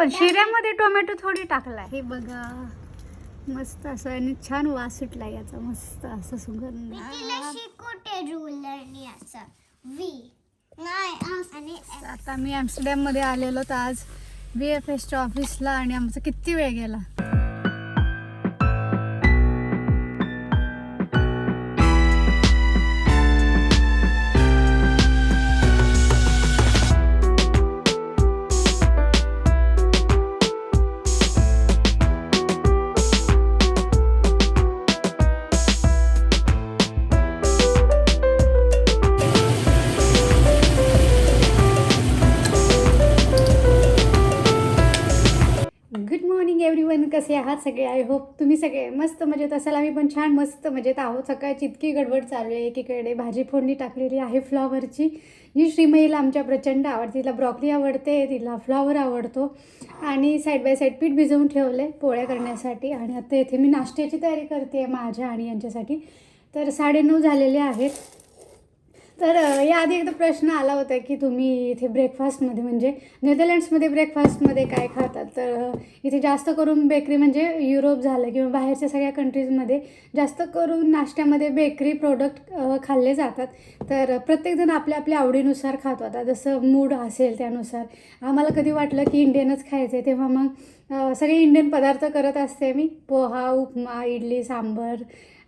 पण शिऱ्यामध्ये टोमॅटो थोडी टाकलाय. हे बघा मस्त असं आणि छान वास सुटला याचा मस्त असं सुगंध. आता मी ॲम्स्टरडॅममध्ये आलेलो तर आज बी एफ एसच्या ऑफिसला आणि आमचा किती वेळ गेला? आहात सगळे आय होप तुम्ही सगळे मस्त म्हणजे मजेत असाल आम्ही पण छान मस्त म्हणजे मजेत आहोत. सकाळची इतकी गडबड चालू आहे एकीकडे भाजी फोडणी टाकलेली आहे फ्लॉवरची जी श्रीमईला आमच्या प्रचंड आवडते तिला ब्रॉकली आवडते तिला फ्लॉवर आवडतो. आणि साईड बाय साईड पीठ भिजवून ठेवले पोळ्या करण्यासाठी. आणि आता इथे मी नाश्त्याची तयारी करते आहे माझ्या आणि यांच्यासाठी. तर साडेनऊ झालेले आहेत. तर याआधी एकदा प्रश्न आला होता की तुम्ही इथे ब्रेकफास्टमध्ये म्हणजे नेदरलँड्समध्ये ब्रेकफास्टमध्ये काय खातात? तर इथे जास्त करून बेकरी म्हणजे युरोप झालं किंवा बाहेरच्या सगळ्या कंट्रीजमध्ये जास्त करून नाश्त्यामध्ये बेकरी प्रोडक्ट खाल्ले जातात. तर प्रत्येकजण आपल्या आपल्या आवडीनुसार खातो. आता जसं मूड असेल त्यानुसार. आम्हाला कधी वाटलं की इंडियनच खायचं आहे तेव्हा मग सगळे इंडियन पदार्थ करत असते मी. पोहा उपमा इडली सांबर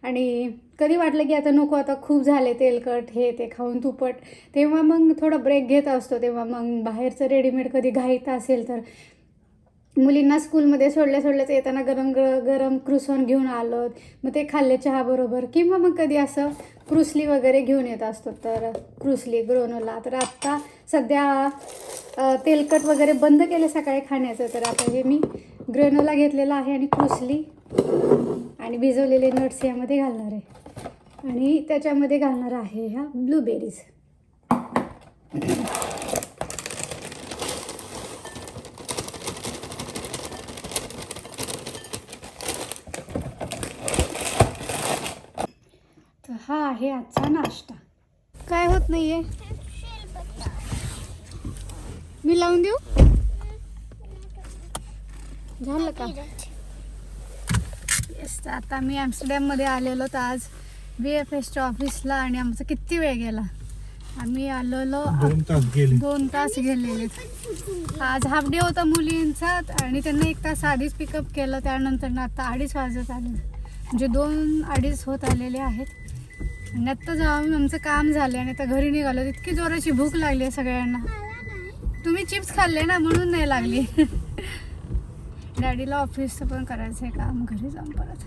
आणि कधी वाटलं की आता नको आता खूप झाले तेलकट हे ते खाऊन तुपट तेव्हा मग थोडा ब्रेक घेत असतो तेव्हा मग बाहेरचं रेडीमेड कधी घाईत असेल तर. मुलींना स्कूलमध्ये सोडल्या सोडल्याच येताना गरम ग गरम क्रुसॉन घेऊन आलो मग ते खाल्ले चहाबरोबर किंवा मग कधी असं क्रुसली वगैरे घेऊन येत असतो तर क्रुसली ग्रोनोला तर आत्ता सध्या तेलकट वगैरे बंद केले सकाळी खाण्याचं तर आता हे मी ग्रेनोला घेतलेला आहे आणि क्रुसली आणि भिजवलेले नट्स यामध्ये घालणार आहे. आणि त्याच्यामध्ये घालणार आहे ह्या ब्लूबेरीज. तर हा आहे आजचा नाश्ता. काय होत नाहीये? मी लावून देऊ? झालं का? तर आता मी ॲम्स्टरडॅममध्ये आलेलो तर आज बी एफ एसच्या ऑफिसला आणि आमचा किती वेळ गेला. आम्ही आलेलो दोन तास गेले. दोन तास गेलेले. आज हाफ डे होता मुलींचा आणि त्यांना एक तास आधीच पिकअप केलं. त्यानंतर ना आता अडीच वाजत आले. म्हणजे दोन अडीच होत आलेले आहेत. आणि आत्ता जाऊन आमचं काम झालं आणि आता घरी निघालो इतकी जोराची भूक लागली आहे सगळ्यांना. तुम्ही चिप्स खाल्ले ना म्हणून नाही लागली. डॅडीला ऑफिसचं पण करायचं आहे काम घरी जाऊन परत.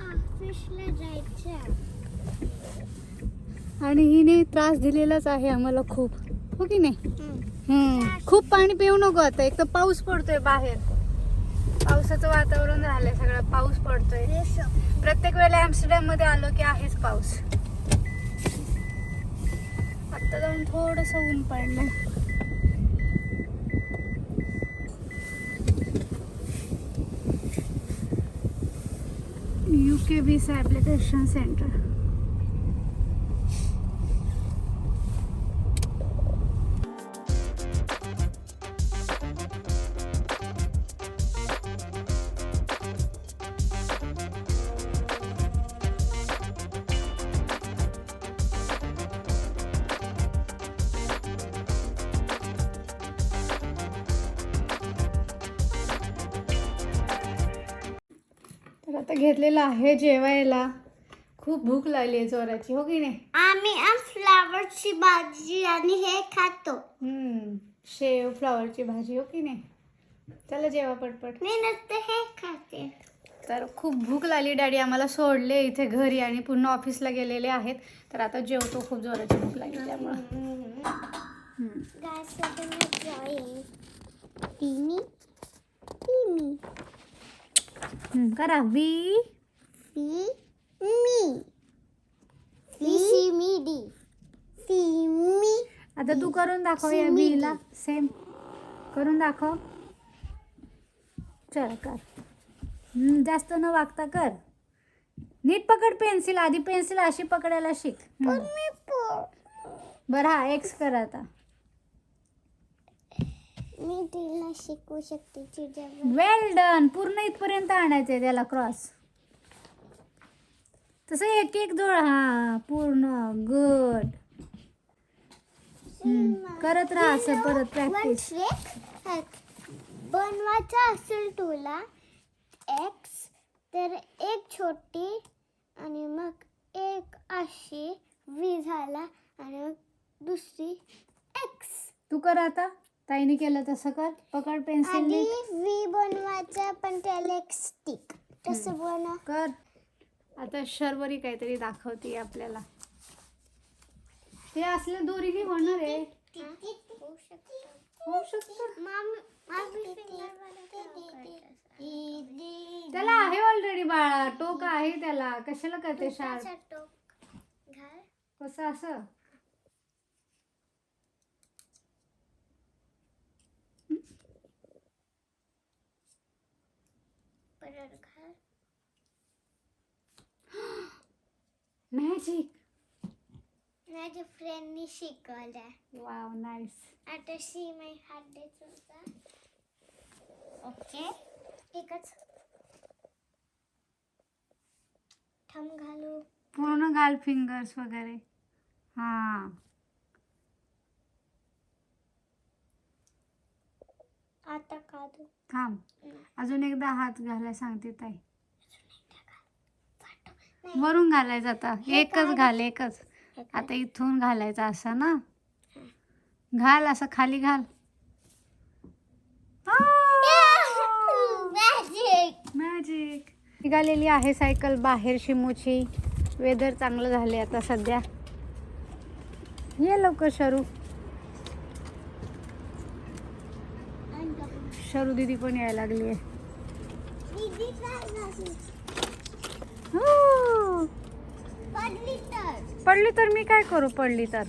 ऑफिसला जायचं आणि हिने त्रास दिलेलाच आहे आम्हाला खूप. हो की नाही? खूप पाणी पिऊ नको आता एक तर पाऊस पडतोय बाहेर. पावसाचं वातावरण झालंय सगळं पाऊस पडतोय. प्रत्येक वेळेला ऍम्स्टरडॅममध्ये आलो की आहेच पाऊस. आता जाऊन थोडस ऊन पडलं. युके व्हिसा ऍप्लिकेशन सेंटर आता घेतलेलं आहे जेवायला खूप भूक लागली आहे जोराची हो की नाही आम्ही फ्लावरची भाजी आणि हे खातो हम्म, शेव फ्लॉवरची भाजी हो की नाही चला जेवा पटपट मी नसतं हे खाते तर खूप भूक लागली डॅडी आम्हाला सोडले इथे घरी आणि पुन्हा ऑफिसला गेलेले आहेत तर आता जेवतो खूप जोराची भूक लागली त्यामुळं हम्म. Guys, we're gonna drawing. Beanie. Beanie. हम्म, करा. वी. See me. See me D. See me. आता तू करून दाखव या सिमी. बीला सेम करून दाखव. चल कर. हम्म, जास्त न वागता कर. नीट पकड पेन्सिल. आधी पेन्सिल अशी पकडायला शिक. हम्म. बरं हा एक्स कर आता. मी तिला शिकवू शकते तुझ्या वेल डन पूर्ण इथपर्यंत आणायचं आहे त्याला क्रॉस तसं एक एक जोड हा पूर्ण गुड करत राहा असं परत प्रॅक्टिस बनवायचा असेल तुला एक्स तर एक छोटी आणि मग एक अशी व्ही झाला आणि मग दुसरी एक्स तू कर आता. ताईने केलं तसं कर. पकड पेन्सिल आधी व्ही बनवायचा पण त्याला एक स्टिक तसं बनव. कर. आता शर्वरी काहीतरी दाखवते आपल्याला. ते असल्या दोरीने होणार आहे. होऊ शकतं. त्याला आहे ऑलरेडी बाळा. टोक आहे त्याला. कशाला करते शार्प कसं असं? मॅजिक माझ्या फ्रेंडनी शिकवलं वाव नाईस आता शी माय देत होता ओके एकच थंब घालू पूर्ण घाल फिंगर्स वगैरे हा आता काढू थांब अजून एकदा हात घालाय सांगते ताई वरून घालायचं आता. एकच घाल एकच. आता इथून घालायचं असं ना. घाल असं खाली घाल. मॅजिक मॅजिक निघालेली आहे सायकल बाहेर शिमूची. वेदर चांगलं झाले आता सध्या. ये लवकर शरू. शरू दीदी पण यायला लागली आहे हो. पडली तर. मी काय करू पडली तर?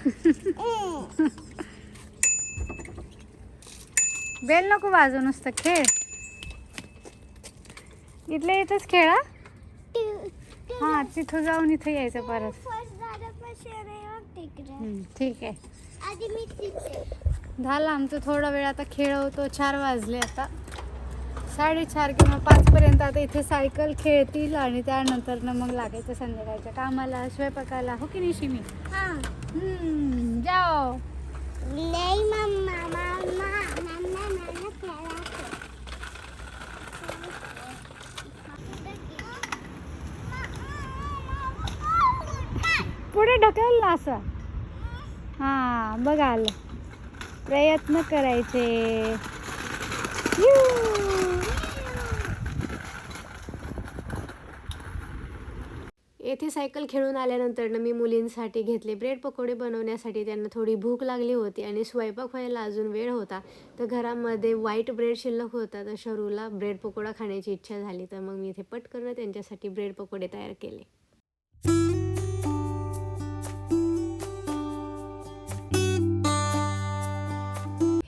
बेल नको वाजू नुसतं खेळ. इथल्या इथंच खेळा हा? तिथं जाऊन इथं यायचं परत. ठीक आहे. झालं आमचं थोडा वेळ आता खेळवतो चार वाजले आता. साडेचार किंवा पाचपर्यंत आता इथे सायकल खेळतील आणि त्यानंतर ना मग लागायचं संध्याकाळच्या कामाला स्वयंपाकाला. हो की नाही शिमी? हम्म, जाओ. नाही मम्मा मम्मा मम्मा मला खेळायचं पुढे ढकल ना असं हा बघा आलं. प्रयत्न करायचे. यू. येथे सायकल खेळून आल्यानंतर मी मुलींसाठी घेतले. ब्रेड पकोडे बनवण्यासाठी त्यांना थोडी भूक लागली होती आणि स्वयंपाक व्हायला अजून वेळ होता. तर घरामध्ये व्हाईट ब्रेड शिल्लक होता. तर शरूला ब्रेड पकोडा खाण्याची इच्छा झाली. तर मग मी इथे पटकन त्यांच्यासाठी ब्रेड पकोडे तयार केले.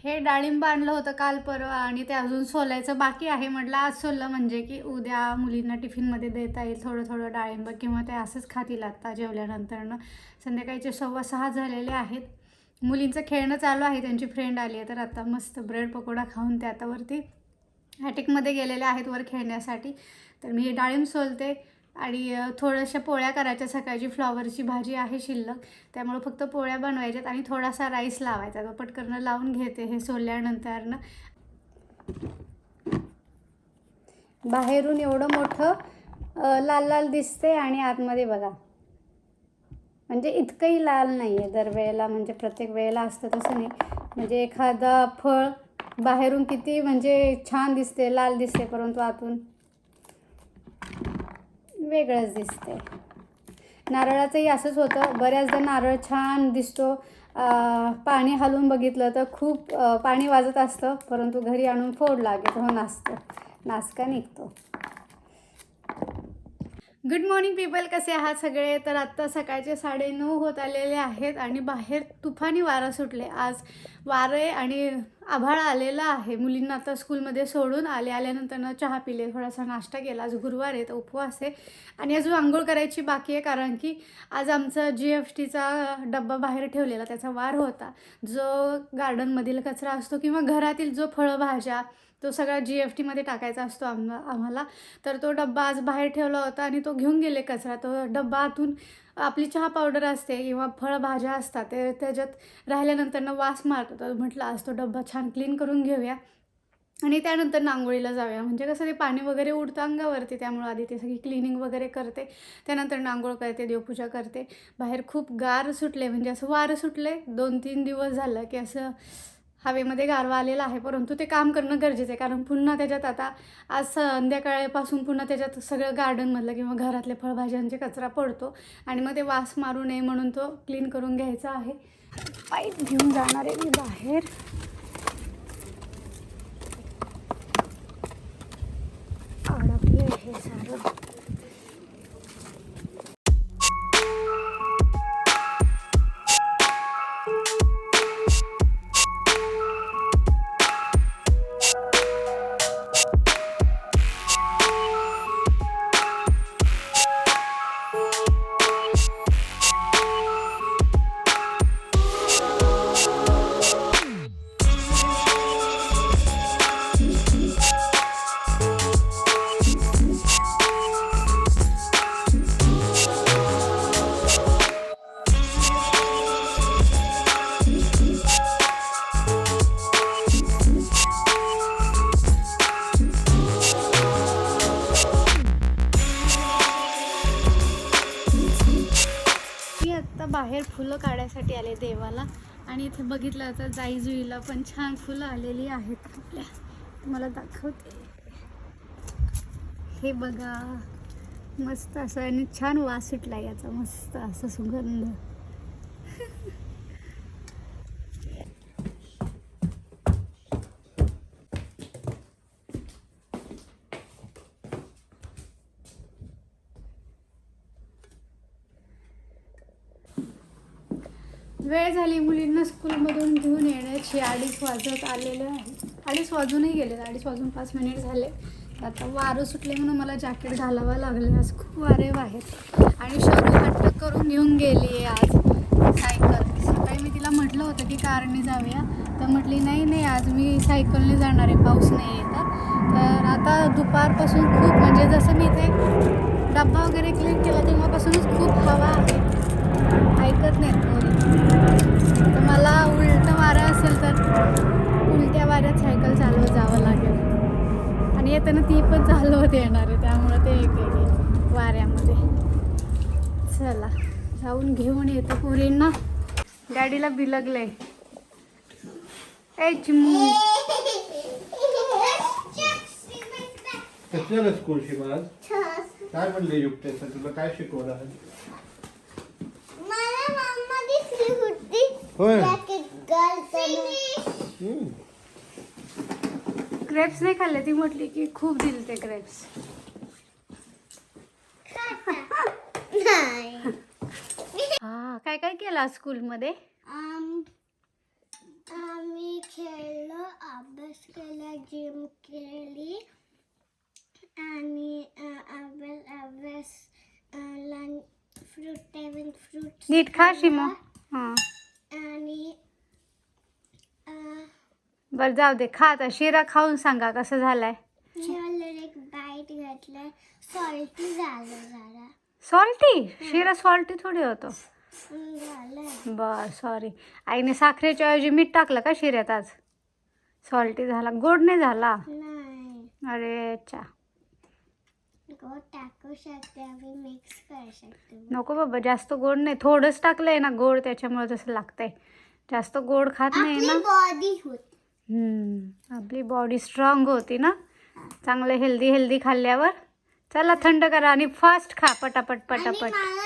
हे डाळिंब आणलं होतं काल परवा आणि ते अजून सोलायचं बाकी आहे. म्हटलं आज सोललं म्हणजे की उद्या मुलींना टिफिनमध्ये देता येईल थोडं थोडं डाळिंब किंवा ते असंच खातील आत्ता जेवल्यानंतरनं. संध्याकाळचे सव्वा सहा झालेले आहेत. मुलींचं खेळणं चालू आहे. त्यांची फ्रेंड आली आहे. तर आता मस्त ब्रेड पकोडा खाऊन ते आता वरती ॲटिकमध्ये गेलेले आहेत वर खेळण्यासाठी. तर मी हे डाळिंब सोलते. आणि थोड्याशा पोळ्या करायच्या. सकाळची फ्लॉवरची भाजी आहे शिल्लक. त्यामुळे फक्त पोळ्या बनवायच्यात आणि थोडासा राईस लावायचा. तो पटकन लावून घेते हे सोलल्यानंतरनं. बाहेरून एवढं मोठं लाल लाल दिसते आणि आतमध्ये बघा. म्हणजे इतकंही लाल नाही आहे दरवेळेला म्हणजे प्रत्येक वेळेला असतं तसं नाही. म्हणजे एखादा फळ बाहेरून किती म्हणजे छान दिसते लाल दिसते परंतु आतून वेगळंच दिसते नारळाचंही असंच होतं. बऱ्याचदा नारळ छान दिसतो. पाणी हलवून बघितलं तर खूप पाणी वाजत असतं परंतु घरी आणून फोड लागेल. हो, तो नाचतो नाचका निघतो. गुड मॉर्निंग पीपल कसे आहात सगळे? तर आत्ता सकाळचे साडेनऊ होत आलेले आहेत आणि बाहेर तुफानी वारं सुटले. आज वारं आहे आणि आभाळ आलेला आहे. मुलींना आता स्कूलमध्ये सोडून आले. आल्यानंतर ना चहा पिले थोडासा नाश्ता केला. आज गुरुवार आहे तर उपवास आहे. आणि अजून आंघोळ करायची बाकी आहे कारण की आज आमचा जी एफ टीचा डब्बा बाहेर ठेवलेला. त्याचा वार होता. जो गार्डनमधील कचरा असतो किंवा घरातील जो फळभाज्या तो सगळा जी एफ टीमध्ये टाकायचा असतो आम आम्हाला. तर तो डब्बा आज बाहेर ठेवला होता आणि तो घेऊन गेले कचरा. तो डब्बा आतून आपली चहा पावडर असते किंवा फळभाज्या असतात ते त्याच्यात राहिल्यानंतरनं वास मारतो. तर म्हटलं आज तो डब्बा छान क्लीन करून घेऊया. आणि त्यानंतर नांगोळीला जाऊया. म्हणजे कसं ते पाणी वगैरे उडतं अंगावरती त्यामुळं आधी ते सगळी क्लिनिंग वगैरे करते. त्यानंतर नांगोळ करते देवपूजा करते. बाहेर खूप गार सुटले म्हणजे असं वारं सुटले दोन तीन दिवस झालं की असं हवेमध्ये गारवा आलेला आहे. परंतु ते काम करणं गरजेचं आहे. कारण पुन्हा त्याच्यात आता आज संध्याकाळपासून पुन्हा त्याच्यात सगळं गार्डनमधलं किंवा घरातल्या फळभाज्यांचे कचरा पडतो. आणि मग ते वास मारू नये म्हणून तो क्लीन करून घ्यायचा आहे. पाईप घेऊन जाणार आहे मी बाहेर. अडकले हे सारं फुलं काढायसाठी आले देवाला. आणि इथे बघितलं तर जाई जुईला पण छान फुलं आलेली आहेत आपल्या. तुम्हाला दाखवते. हे बघा. मस्त असं आणि छान वास सुटला याचा. मस्त असं सुगंध. वेळ झाली मुलींना स्कूलमधून घेऊन येण्याची. अडीच वाजत आलेले आहे अडीच वाजूनही गेले अडीच वाजून पाच मिनिट झाले. आता वारं सुटले म्हणून मला जॅकेट घालावं लागले. आज खूप वारे बाहेर आणि शरू हट्ट करून घेऊन गेली आहे आज. सायकल. सकाळी मी तिला म्हटलं होतं की कारने जाऊया. तर म्हटली नाही नाही आज मी सायकलने जाणार आहे. पाऊस नाही येतात तर आता दुपारपासून खूप म्हणजे जसं मी इथे डब्बा वगैरे क्लीन केला तेव्हापासूनच खूप हवा आहे. ऐकत नाहीत मला उलटं वारं असेल तर उलट्या वाऱ्यात सायकल चालवत जावं लागेल. आणि येताना ती पण चालवत येणार आहे त्यामुळं ते एक वाऱ्यामध्ये. चला जाऊन घेऊन येतो पोरींना. गाडीला बिलगलंय. ए चिमू. स्कूल शिवाज? काय म्हणले युक्तेचं तुला काय शिकवलं आज? मला मम्मा दिसली होती होय. हम्म. ग्रेप्स नाही खाल्ले. ती म्हटली की खूप दिले ते ग्रेप्स नाही. हा काय काय केलं स्कूलमध्ये आम- आम्ही खेळलो अभ्यास केला जिम केली. आणि अ, अभ्यास अभ्यास लंच फ्रूट फ्रूट नीट खा शिमो. हां. आणि अ, बरं जाऊ दे खा आता. शिरा खाऊन सांगा कसं झालाय. एक बाईट घातलं सॉल्टी झालं जरा. सॉल्टी शिरा सॉल्टी थोडी होतो. झालं बर सॉरी आईने साखरेच्या ऐवजी मीठ टाकलं का शिऱ्यात आज? सॉल्टी झाला. गोड नाही झाला? नाही. अरे चा. गोड टाकू शकते आम्ही मिक्स करू शकतो. नको बाबा जास्त गोड नाही. थोडंच टाकलंय ना गोड त्याच्यामुळे तसं लागतंय. जास्त गोड खात नाही आपली ना? बॉडी होत. हम्म, आपली बॉडी स्ट्रॉंग होती ना? चांगलं हेल्दी हेल्दी खाल्ल्यावर. चला थंड करा आणि फास्ट खा पटापट आणि पटापट. मला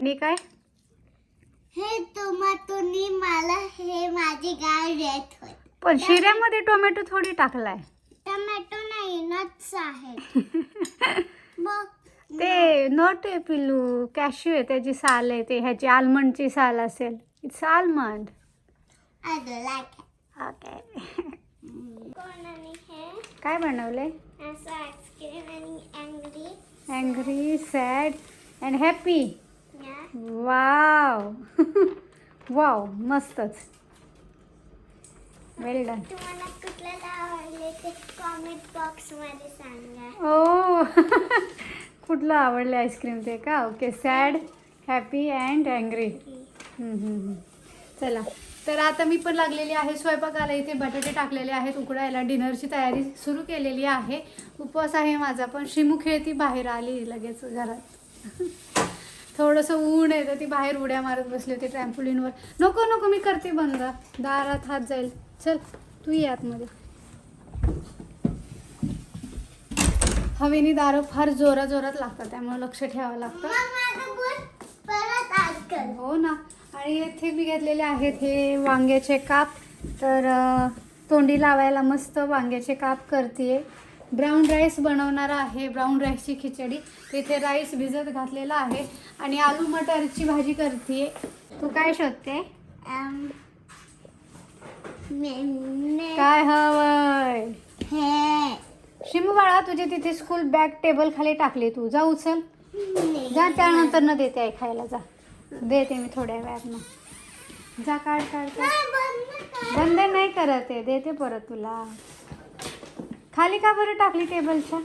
आणि काय? हे टोमॅटोनी मला हे माझी गाय देत होत. पण शिऱ्यामध्ये टोमॅटो थोडी टाकलाय. टोमॅटो नाही नट्स आहेत. मग ते नट आहे पिल्लू कॅश्यू आहे त्याची साल आहे ते ह्याची आल्मंडची साल असेल. इट्स आल्मंड ओके काय बनवले angry sad and happy wow wow मस्तच. वेल डन कॉमेंट बॉक्समध्ये सांगा. ओ कुठलं आवडलं आईस्क्रीम ते का? Okay sad happy and angry. चला. तर आता मी पण लागलेली आहे स्वयंपाकाला. इथे बटाटे टाकलेले आहेत उकडायला डिनरची तयारी सुरू केलेली आहे. उपवास आहे माझा पण श्रीमू खेळती बाहेर आली लगेच घरात. थोडंसं ऊन आहे तर ती बाहेर उड्या मारत बसली होती ट्रॅम्पोलिनवर नको नको मी करते बंद. दारात हात जाईल. चल तू ये आतमध्ये. हवेनी दारं फार जोरा जोरात लागतात त्यामुळे लक्ष ठेवावं लागतं. हो ना. आणि येथे मी घेतलेले आहेत हे वांग्याचे काप. तर तोंडी लावायला मस्त वांग्याचे काप करते ब्राऊन राईस बनवणार आहे ब्राऊन राईसची खिचडी. तिथे राईस भिजत घातलेला आहे. आणि आलू मटरची भाजी करते तू काय शोधते? काय हवंय? हे. शिमू बाळा तुझी तिथे स्कूल बॅग टेबल खाली टाकली तू. जा उचल. जा त्यानंतर न देते आई खायला. जा. देते मी थोड्या वेळात जा काढ काढ काय बंद नाही करत आहे. देते परत तुला. खाली का बरं टाकली टेबलच्या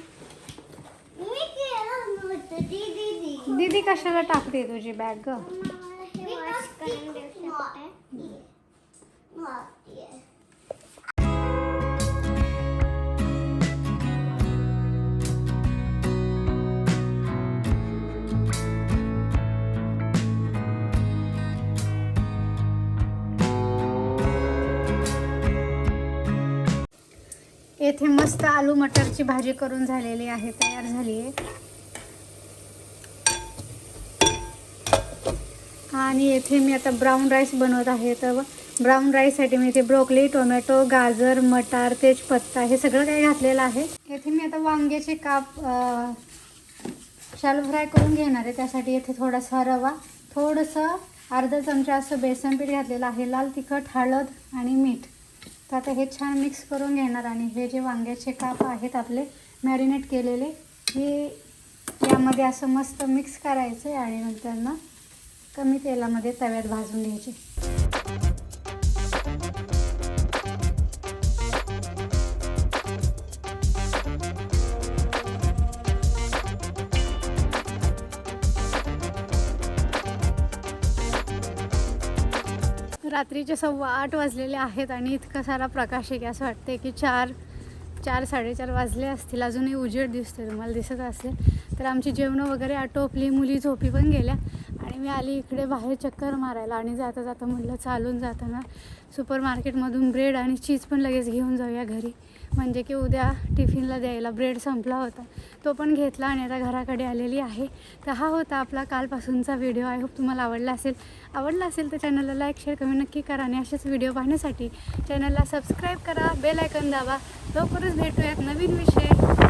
दीदी दीदी कशाला टाकते तुझी बॅग ग येथे मस्त आलू मटरची भाजी करून झालेली आहे तयार झाली आहे. आणि येथे मी आता ब्राऊन राईस बनवत आहे तर ब्राऊन राईससाठी मी इथे ब्रोकली टोमॅटो गाजर मटार तेजपत्ता हे सगळं काही घातलेलं आहे. येथे मी आता वांग्याचे काप शालो फ्राय करून घेणार आहे. त्यासाठी येथे थोडासा रवा थोडंसं अर्धा चमचा असं बेसन पीठ घातलेलं आहे लाल तिखट हळद आणि मीठ. तर आता हे छान मिक्स करून घेणार आणि हे जे वांग्याचे काप आहेत आपले मॅरिनेट केलेले हे यामध्ये असं मस्त मिक्स करायचं आणि नंतर ना कमी तेलामध्ये तव्यात भाजून घ्यायचे. रात्रीचे सव्वा आठ वाजलेले आहेत आणि इतका सारा प्रकाश आहे की असं वाटते की चार चार साडेचार वाजले असतील. अजूनही उजेड दिसते तुम्हाला दिसत असेल. तर आमची जेवणं वगैरे आटोपली मुली झोपी पण गेल्या. आणि मी आली इकडे बाहेर चक्कर मारायला आणि जाता जाता म्हटलं चालून जाताना सुपर मार्केटमधून ब्रेड आणि चीज पण लगेच घेऊन जाऊया घरी. म्हणजे की उद्या टिफिनला द्यायला ब्रेड संपला होता. तो पण घेतला आणि आता घराकडे आलेली आहे. तर हा होता आपला कालपासूनचा व्हिडिओ आय होप तुम्हाला आवडला असेल. आवडला असेल तर चॅनलला लाईक शेअर कमेंट नक्की करा आणि असेच व्हिडिओ पाहण्यासाठी चॅनलला सबस्क्राईब करा. बेल आयकन दाबा. लवकरच भेटूयात नवीन विषय.